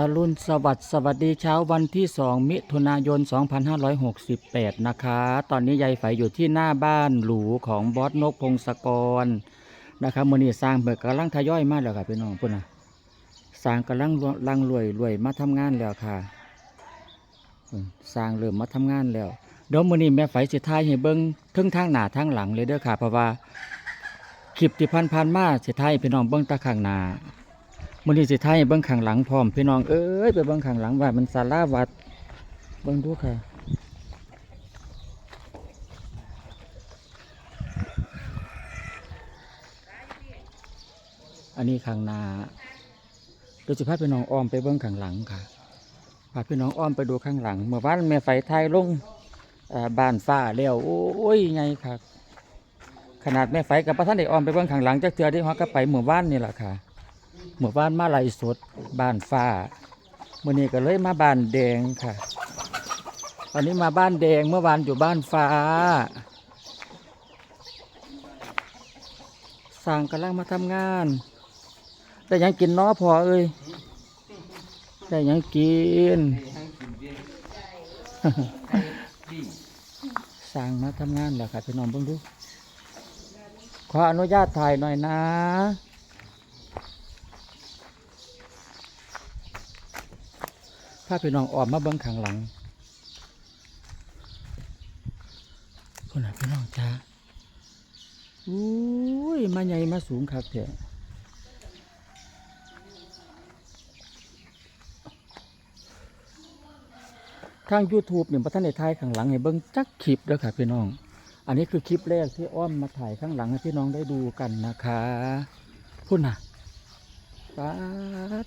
อรุณสวัสดิ์สวัสดีเช้าวันที่ 2 มิถุนายน 2568 นะคะ ตอนนี้ยายไฝอยู่ที่หน้าบ้านหรูของบอสนกพงศกรนะครับมือนี้สร้างเบิกกำลังทยอยมาแล้วค่ะพี่น้องพุ่นนะสร้างกำลังลังรวยรวยมาทำงานแล้วค่ะสร้างเริ่มมาทำงานแล้วเดี๋ยวมือนี้แม่ไฝสิท้ายให้เบิ้งทึงทางหน้าทางหลังเลยเด้อค่ะเพราะว่าคลิปที่ผ่านมาสิท้ายพี่น้องเบิ้งตาข้างหน้า มื้อนี้สิไทยเบิ่งข้างหลังพร้อมพี่น้องเอ้ยไปเบิ่งข้างหลังว่ามันศาลาวัดเบิ่งดูค่ะอันนี้ข้างหน้าโดยสิพาพี่น้องอ้อมไปเบิ่งข้างหลังค่ะพาพี่น้องอ้อมไปดูข้างหลัง เมื่อวานแม่ไฟไทยลงบ้านฟ้าแล้วโอ้ยไงค่ะ ขนาดแม่ไฟกับพระท่านได้อ้อมไปเบิ่งข้างหลังจักเทื่อที่ฮอดก็ไปเมื่อวานนี่แหละค่ะ หมู่บ้านมาลายสดบ้านฟ้ามื่อนี้ก็เลยมาบ้านแดงค่ะตอนนี้มาบ้านแดงเมื่อวานอยู่บ้านฟ้าสร้างกำลังมาทำงานได้ยังกินน้อพอเอ้ยได้ยังกินสร้างมาทำงานแล้วค่ะพี่น้องเบิ่งดูขออนุญาตถ่ายหน่อยนะ ถ้าพี่น้องออมมาเบิ้งข้างหลังคนน่ะพี่น้องจ้าอุ้ยมาใหญ่มาสูงครับเถอะทาง YouTube เนี่ยพระท่านได้ายข้างหลังให้เบิ้งจักคลิปแล้วค่ะพี่น้อง อันนี้คือคลิปแรกที่อ้อมมาถ่ายข้างหลังให้พี่น้องได้ดูกันนะคะ พุ่นน่ะป๊าด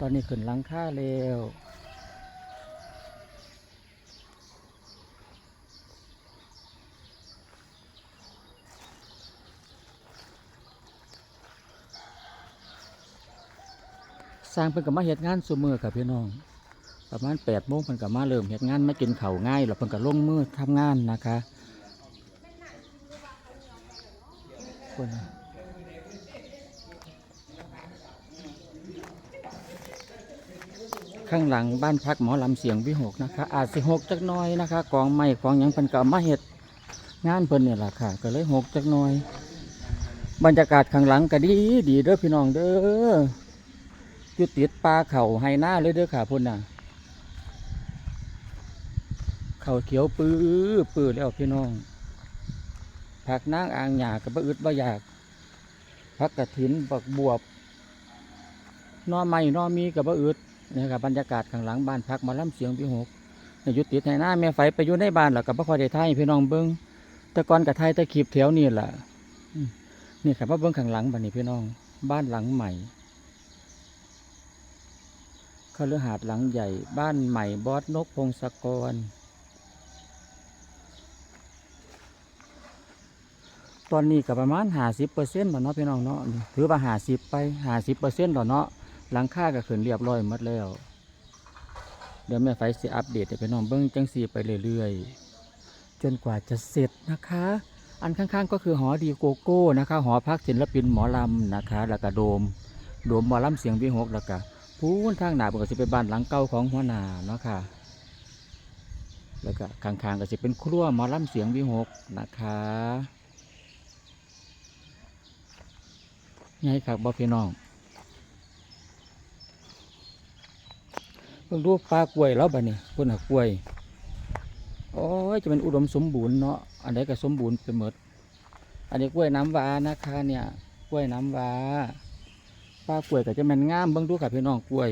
ตอนนี้ขึ้นหลังค่าเร็วสร้างเพิ่นกับมาเฮ็ดงานซุมือกับพี่น้อง ประมาณแปดโมงเพิ่นกับมาเริ่มเฮ็ดงานไมากินเข้าง่ายแล้วเพิ่นก็ลงมือทำงานนะคะคนน่ะ ข้างหลังบ้านพักหมอลำเสียงวิหกนะคะอาจสิหกจักน้อยนะคะกองไม้กองหยังเพิ่นก็เอามาเฮ็ดงานเพิ่นเนี่ยแหละค่ะ ก็เลยหกจักน้อย บรรยากาศข้างหลังก็ดีดีเด้อพี่น้องเด้ออยู่ติดปลาเข่าไฮหน้าเลยเด้อค่ะพุ่นน่ะเข่าเขียวปื้อปื้อแล้วพี่น้องผักนางอ่างหยากับอึดบ่อยากผักกระถินบักบวบนอไม้นอมีกับบ่อึด นี่ครับบรรยากาศข้างหลังบ้านพักมาล่ำเสียงพี่หกเนี่ยอยุติดในหน้าแม่ไฟไปอยู่ในบ้านแล้วกับพ่อคอยได้ไทยพี่น้องเบิ้งต่ก่อนกับไทยต่ขีบแถวนี่แหละนี่ครับมาเบิ้งข้างหลังบ้านนี้พี่น้อง บ้านหลังใหม่คฤหาสน์หลังใหญ่ บ้านใหม่บอสนกพงศกร ตอนนี้ก็ประมาณห้าสิบเปอร์เซ็นต์แล้วเนาะพี่น้องเนาะถือว่าห้าสิบไปห้าสิบเปอร์เซ็นต์แล้วเนาะ หลังคาก็ขึ้นเรียบร้อยหมดแล้ว เดี๋ยวแม่ไฟสิอัปเดตให้พี่น้องเบิ้งจังสีไปเรื่อยๆ จนกว่าจะเสร็จนะคะ อันข้างๆก็คือหอดีโกโก้นะคะ หอพักศิลปินหมอลำนะคะแล้วก็โดม โดมหมอลำเสียงวิหกแล้วก็พูนทางหนาเป็นก็จะเป็นบ้านหลังเก่าของหัวหน้าเนาะค่ะแล้วก็ข้างๆก็จะเป็นครัวหมอลำเสียงวิหกนะคะไงครับบอพี่น้อง เพิ่งรูปปลากล้วยแล้วบัดนี้เพิ่นหากล้วยโอ้ยจะเป็นอุดมสมบูรณ์เนาะอันใดก็สมบูรณ์ไปหมด อันนี้กล้วยน้ำว้านะคะเนี่ยกล้วยน้ำว้าปลากล้วยก็จะแมันงามเบิ่งดูค่ะพี่น้องกล้วย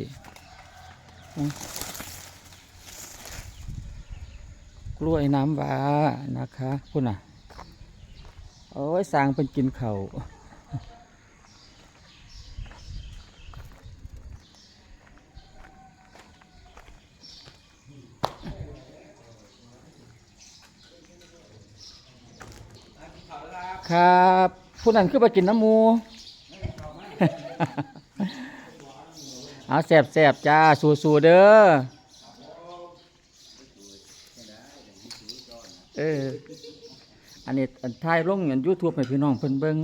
กล้วยน้ำว้านะคะคุณน่ะโอ้ยสร้างเป็นกินเขาว ครับผู้นั้นคือไปกินน้ำมู เอาแสบแสบๆจ้า สู้ๆเด้อเอออันนี้อันท้ายลงอย่างยูทูบให้พี่น้องเพิ่นเบิ่ง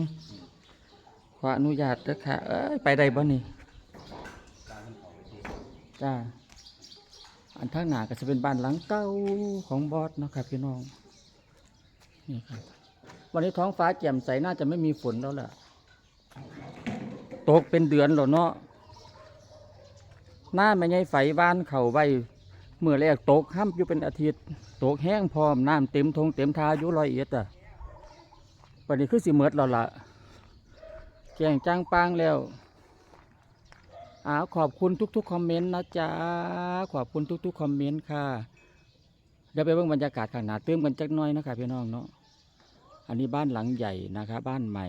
ขออนุญาตเด้อค่ะเอ้ยไปได้บ่นี่จ้าอันทางหน้าก็จะเป็นบ้านหลังเก่าของบอสเนาะครับพี่น้องนี่ครับ วันนี้ท้องฟ้าแจ่มใสน่าจะไม่มีฝนแล้วล่ะ ตกเป็นเดือนแล้วเนาะหน้าไม่ใช่ไฟบ้านเขาไว้เมื่อแรกตกห้ามอยู่เป็นอาทิตย์ ตกแห้งพร้อมน้ำเต็มทงเต็มทาอยู่ร้อยเอ็ดอะวันนี้คือสิเมิดแล้วล่ะแจ้งจ้างปางแล้วอ้าวขอบคุณทุก ๆ คอมเมนต์นะจ๊ะ ขอบคุณทุก ๆ คอมเมนต์ค่ะ เดี๋ยวไปเบิ่งบรรยากาศข้างหน้าเติมกันจักหน้อยนะครับพี่น้องเนาะ อันนี้บ้านหลังใหญ่นะคะบ้านใหม่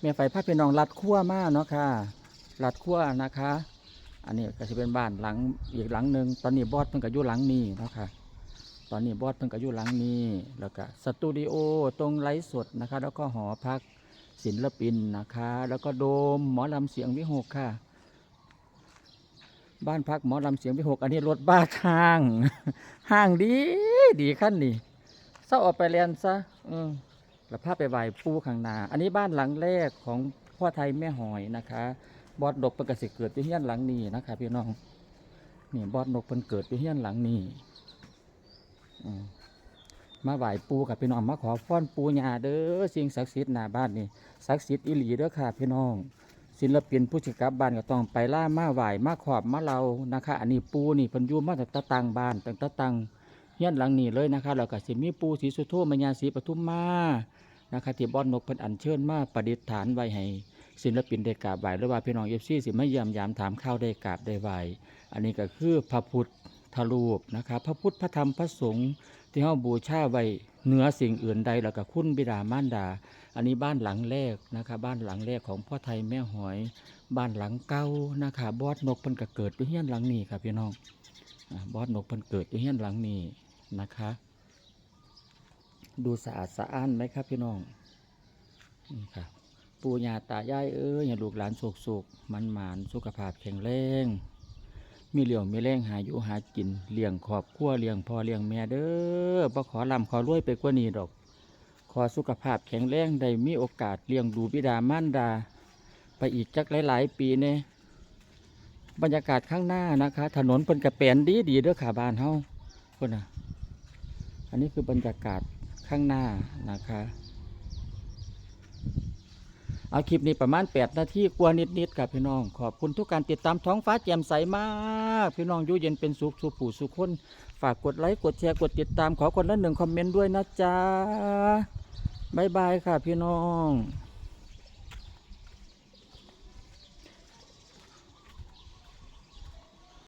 แม่ไฟพาพี่น้องลัดขั้วมากเนาะค่ะลัดขั้วนะคะ อันนี้ก็จะเป็นบ้านหลังอีกหลังหนึ่งตอนนี้บอสเพิ่งก็อยู่หลังนี้เนาะค่ะตอนนี้บอสเพิ่งก็อยู่หลังนี้แล้วก็สตูดิโอตรงไลฟ์สดนะคะ แล้วก็หอพักศิลปินนะคะ แล้วก็โดมหมอลำเสียงวิหกค่ะ บ้านพักหมอลำเสียงวิหก อันนี้รถบ้าห้าง ห้างดี ดีขั้นนี่ เศร้าออกไปเรียนซะอืมแล้วพาไปไหว้ปูข้างหน้าอันนี้บ้านหลังแรกของพ่อไทยแม่หอยนะคะ บอสดกเพิ่นก็สิเกิดอยู่เฮียนหลังนี้นะคะพี่น้องนี่บอสนกเพิ่นเกิดอยู่เฮียนหลังนี้อืมมาไหว้ปูกับพี่น้องมาขอฟ้อนปูญาเด้อสิ่งศักดิ์สิทธิ์หน้าบ้านนี่ศักดิ์สิทธิ์อีหลีเด้อค่ะพี่น้อง ศิลปินผู้จัดการบ้านก็ต้องไปล่ามาไหว้มาขอบมาเรานะคะ อันนี้ปูนี่พิ่นยูมาตั้งต่ตังบ้านตั้งต่ตัง เฮียนหลังนี้เลยนะคะแล้วก็สิมีปูศรีสุโธมญาศรีปทุมมานะคะที่บอสนกเพิ่นอัญเชิญมาประดิษฐานไว้ให้ศิลปินได้กราบไหว้หรือว่าพี่น้องเอฟซีสิมาเยี่ยมยามถามข้าวได้กราบได้ไหว้อันนี้ก็คือพระพุทธรูปนะครับพระพุทธพระธรรมพระสงฆ์ที่เฮาบูชาไว้เหนือสิ่งอื่นใดแล้วก็คุณบิดามารดา อันนี้บ้านหลังแรกนะครับบ้านหลังแรกของพ่อไทยแม่หอย บ้านหลังเก่านะคะบอสนกเพิ่นก็เกิดอยู่เฮียนหลังนี้ครับพี่น้องบอสนกเพิ่นเกิดอยู่เฮียนหลังนี้ นะคะ ดูสะอาดสะอ้านไหมครับพี่น้องนี่ครับปู่ย่าตายายเอ้ยอย่าลูกหลานสุกสุกมันหมานสุขภาพแข็งแรงมีเหลี่ยวมีแรงหาอยู่หากินเลี้ยงครอบครัวเลี้ยงพ่อเลี้ยงแม่เด้อบ่ขอลำขอรวยไปกว่านี้ดอก ขอสุขภาพแข็งแรงได้มีโอกาสเลี้ยงดูบิดามารดา ไปอีกจักหลาย ๆ ปีเนี่ยบรรยากาศข้างหน้านะคะ ถนนเป็นกระแปนดีดีเด้อขาบานเฮาคนน่ะ อันนี้คือบรรยากาศข้างหน้านะคะ เอาคลิปนี้ประมาณ 8 นาทีกว่านิดๆกับพี่น้อง ขอบคุณทุกการติดตามท้องฟ้าแจ่มใสมาก พี่น้องอยู่เย็นเป็นสุขสุขผู้สุขคน ฝากกดไลค์กดแชร์กดติดตามขอคนละหนึ่งคอมเมนต์ด้วยนะจ๊ะบ๊ายบายค่ะพี่น้อง